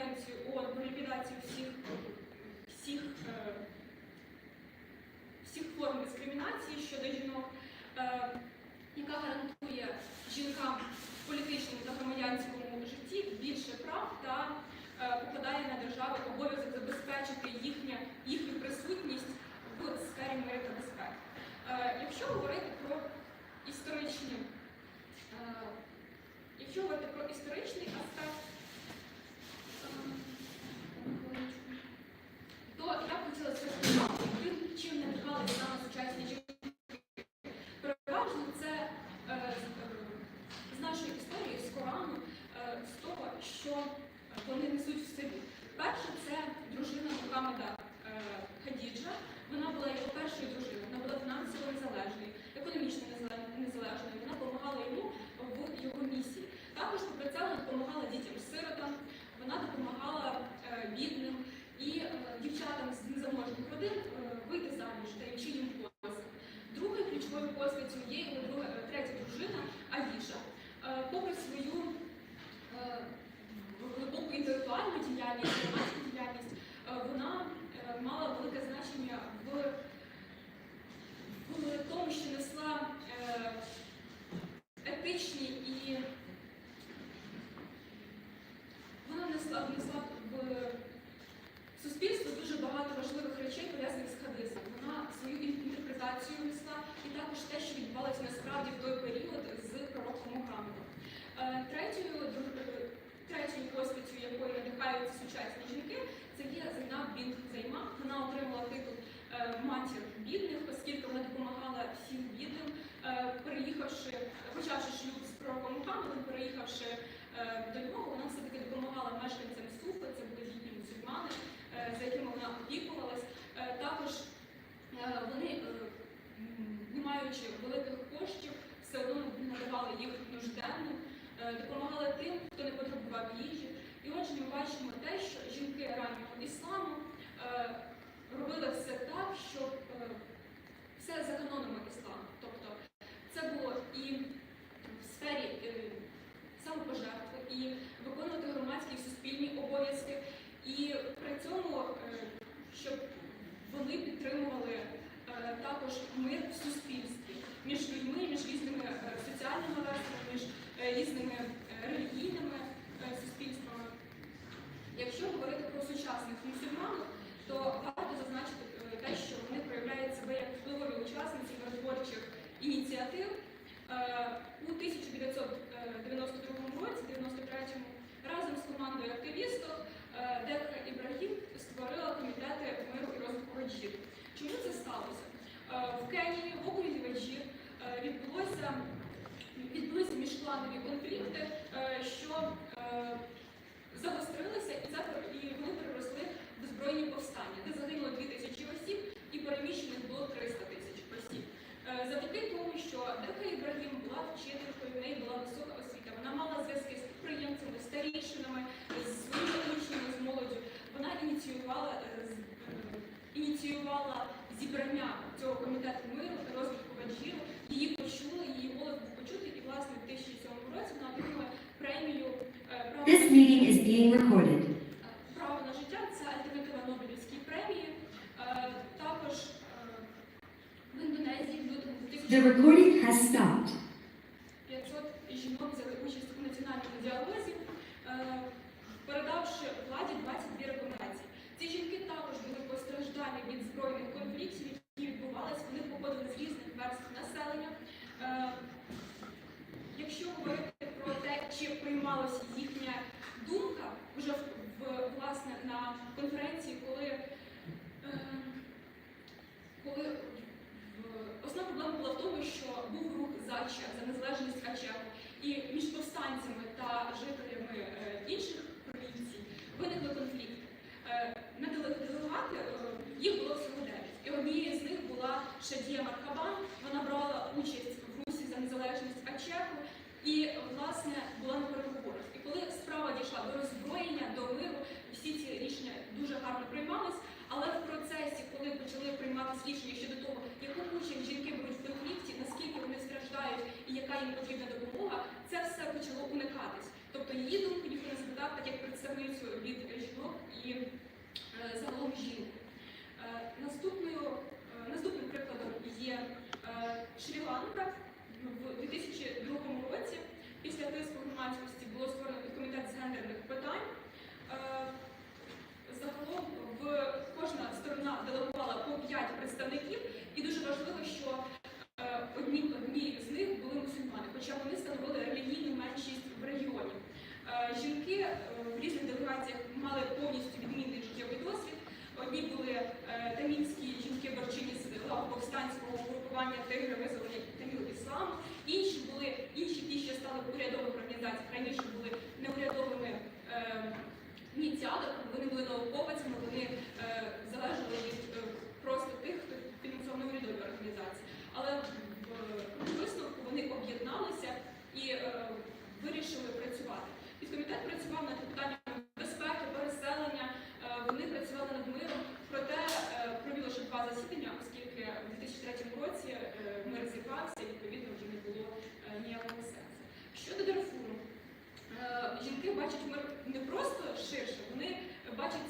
конвенцію ООН про ліквідацію всіх, всіх, е, всіх форм дискримінації щодо жінок, е, яка гарантує жінкам в політичному та громадянському житті більше прав та е, покладає на держави обов'язок забезпечити їхнє, їхню присутність в сфері миру та безпеки. Якщо говорити про історичні, якщо говорити про історичний аспект, е, то чим надихалися саме сучасні жінки. Переважно це е, з- нашої історії, з Корану, е, з того, що вони несуть в собі. Перше, це дружина Мухаммеда е, Хадіджа. Вона була його першою дружиною, вона була фінансово незалежною, економічно незалежною. Вона допомагала йому в його місії. Також попри це вона допомагала дітям-сиротам, вона допомагала е, бідним і е, дівчатам з незаможних родин е, вийти заміж, та їм послуг. Другою ключовою постаттю є його друга, е, третя дружина Аліша. Е, Попри свою е, глибоку інтелектуальну діяльність, громадську діяльність, е, вона е, мала велике значення в, в тому, що несла е, етичні і вона несла, внесла в суспільство дуже багато важливих речей, пов'язаних з хадисом. Вона свою ін- інтерпретацію несла і також те, що відбувалося насправді в той період з пророком Мухаммедом. Е, Третьою, друг- е, третьою постаттю, якою надихаються сучасні жінки, це є Зайнаб Бінт Займа. Вона отримала титул е, матір бідних, оскільки вона допомагала всім бідним, е, переїхавши, почавши шлюб з пророком Мухаммедом, переїхавши е, до нього, вона все-таки допомагала мешканцям Суфи, це були літні мусульмани, е, за якими вона опікувалась. Е, Також вони, не маючи великих коштів, все одно надавали їх нужденним, допомагали тим, хто не потребував їжі. І отже, ми бачимо те, що жінки раннього ісламу робили все так, щоб все за канонами ісламу. Тобто це було і сфері е, самопожертви, і виконувати громадські і суспільні обов'язки, і при цьому, е, щоб вони підтримували е, також мир в суспільстві. Між людьми, між різними соціальними верствами, між різними е, релігійними е, суспільствами. Якщо говорити про сучасних мусульман, то варто зазначити е, те, що вони проявляють себе як впливові учасниці миротворчих ініціатив. Е, У 1992 році, 93-му, разом з командою активістів е, Дека Ібрагім комітети миру і розвитку Ваджір. Чому це сталося? Е, В Кенії, в окрузі Ваджір, е, відбулося відбулися міжкланові конфлікти, е, що е, загострилися, і це пер- і вони переросли в збройні повстання, де загинуло 2 тисячі осіб і переміщених було 300 тисяч осіб. Е, Завдяки тому, що Дека Ібрагім була вчителькою, в неї була висока освіта, вона мала зв'язки з підприємцями, старішинами, з своїми учнями, з молоддю. Вона ініціювала, е, з- е, ініціювала зібрання цього комітету миру та розвитку Ваджіру. Її почули, її голос був почутий, і власне в 2007 році вона отримала премію е, право recorded. Право на життя це альтернатива Нобелівській премії. Е, Також е, в Індонезії в лютому The recording has stopped. 500 жінок взяли участь у національному діалозі, е, передавши владі 22 рекомендації. Ці жінки також були постраждалі від збройних конфліктів, які відбувалися. Вони походили з різних верств населення. Е, Якщо говорити про те, чи їхня думка вже власне на конференції, коли, е, коли основна проблема була в тому, що був рух за Ачех, за незалежність Ачеху, і між повстанцями та жителями е, інших провінцій виникли конфлікти. Е, На делегати їх було всього дев'ять. І однією з них була Шадія Мархабан. Вона брала участь в русі за незалежність Ачеху і, гарно приймалось, але в процесі, коли почали прийматися рішення щодо того, яку участь жінки беруть в конфлікті, наскільки вони страждають і яка їм потрібна допомога, це все почало уникатись. Тобто її думку ніхто не запитав, так як представницю від жінок і е, загалом жінок. Е, е, наступним прикладом є е, Шрі-Ланка.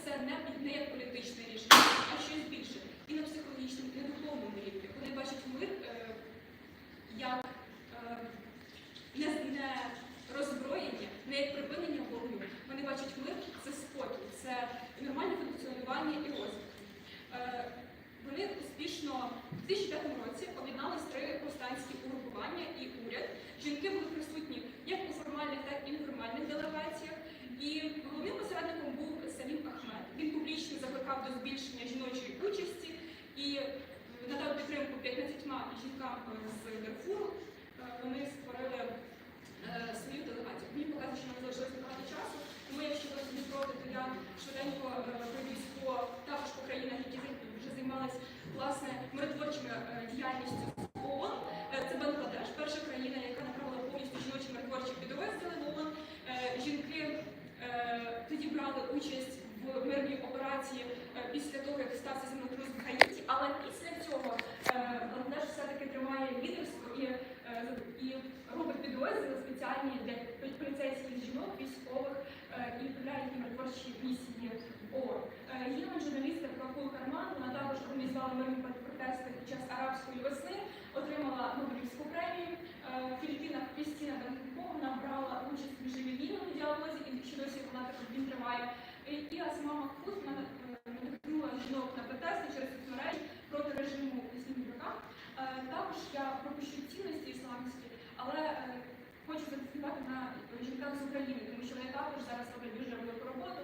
Це не, не як політичне рішення, а щось більше. І на психологічному, і на духовному рівні. Вони бачать мир е, як е, не, не роззброєння, не як припинення вогню. Вони бачать мир це спокій, це нормальне функціонування і розвиток. Е, вони успішно в 2005 році об'єднались три повстанські угрупування і уряд. Жінки були присутні як у формальних, так і неформальних делегаціях. І головним посередником був. Він публічно закликав до збільшення жіночої участі і е, надав підтримку 15 жінкам е, з Дарфуру. Е, Вони створили свою делегацію. Мені показує, що нам залишилось багато часу, тому якщо ви не проти, то я швиденько пройдусь по також по країнах, які вже займалися власне миротворчими діяльністю ООН. Це Бангладеш, перша країна, яка направила повністю жіночі миротворчі підрозділи в ООН. Жінки тоді брали участь операції е, після того, як стався землетрус в Хаїті, але після цього е, Бангладеш все-таки тримає лідерство і, е, і робить підрозділи спеціальні для поліцейських жінок, військових і відправляє їм миротворчі місії ООН. Є журналістка Прокул Карман, вона також організувала мирні протести під час арабської весни, отримала Нобелівську премію. В Філіппінах Крістіна Данковна брала участь в міжрелігійному діалозі, і досі вона так він триває. І Асма Макфут вона е, надихнула жінок на протести через соцмережі проти режиму Снігурка. Також я пропущу цінності ісламські, але е, хочу заакцентувати на жінках з України, тому що вони також зараз роблять дуже велику роботу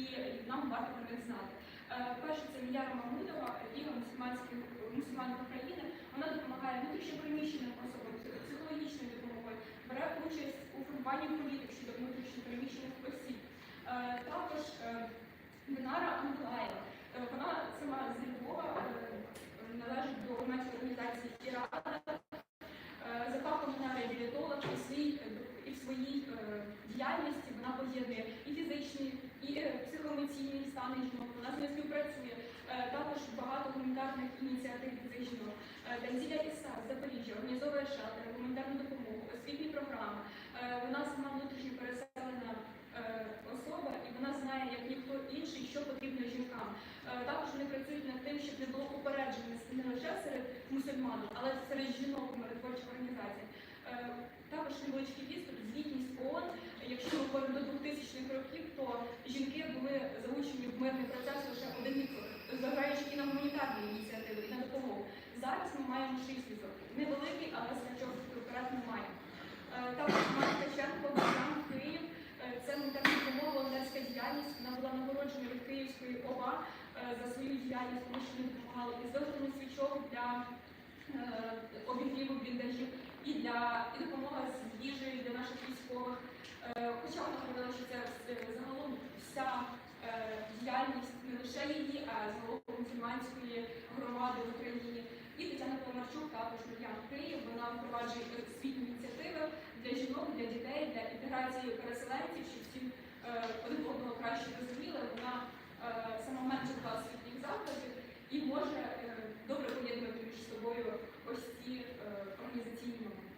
і нам варто про них знати. Е, Перше це Міяра Мамудова, Ліга мусульманських мусульманів України. Вона допомагає внутрішньопереміщеним особам псих- психологічною допомогою, бере участь у формуванні політик щодо внутрішньопереміщених осіб. Е, Також е, Динара Антуаєва. Е, Вона сама з Львова е, належить до громадської організації «Ірада». Е, За фахом вона реабілітолог і в своїй, і в своїй е, діяльності вона поєднує і фізичні, і е, жінок. Вона з ними співпрацює. Е, Також багато гуманітарних ініціатив жінок. Е, Танзіля Іса Запоріжжя організовує шелтери, гуманітарну допомогу, освітні програми. Е, Вона сама внутрішньо переселена е, особа, і вона знає, як ніхто інший, що потрібно жінкам. Е, Також вони працюють над тим, щоб не було упередження не лише серед мусульман, але й серед жінок у миротворчих організаціях. Е, Також невеличкий відступ, звітність ООН. Якщо ми говоримо до 2000-х років, то жінки були залучені в мирний процес лише один відсоток, зважаючи і на гуманітарні ініціативи, і на допомогу. Зараз ми маємо 6%. Невеликий, але вперед ми маємо. Е, Також Марк Ткаченко, Богдан, Київ. Е, Це гуманітарна допомога, волонтерська діяльність. Вона була нагороджена від Київської ОВА е, за свою діяльність, тому що вони допомагали із виготовленням свічок для обігріву бліндажів і для і допомога з їжею для наших військових. Хоча вона говорила, що це загалом вся діяльність не лише її, а загалом Лиманської громади в Україні. І Тетяна Помарчук також Мар'ян Київ. Вона впроваджує світні ініціативи для жінок, для дітей, для інтеграції переселенців, щоб всім е, один одного краще розуміли. Вона е, сама меншинка освітніх закладів і може е, добре поєднувати між собою ось ці організаційні моменти.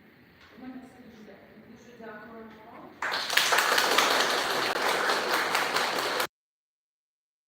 У мене все дуже дякую. Дуже дякую.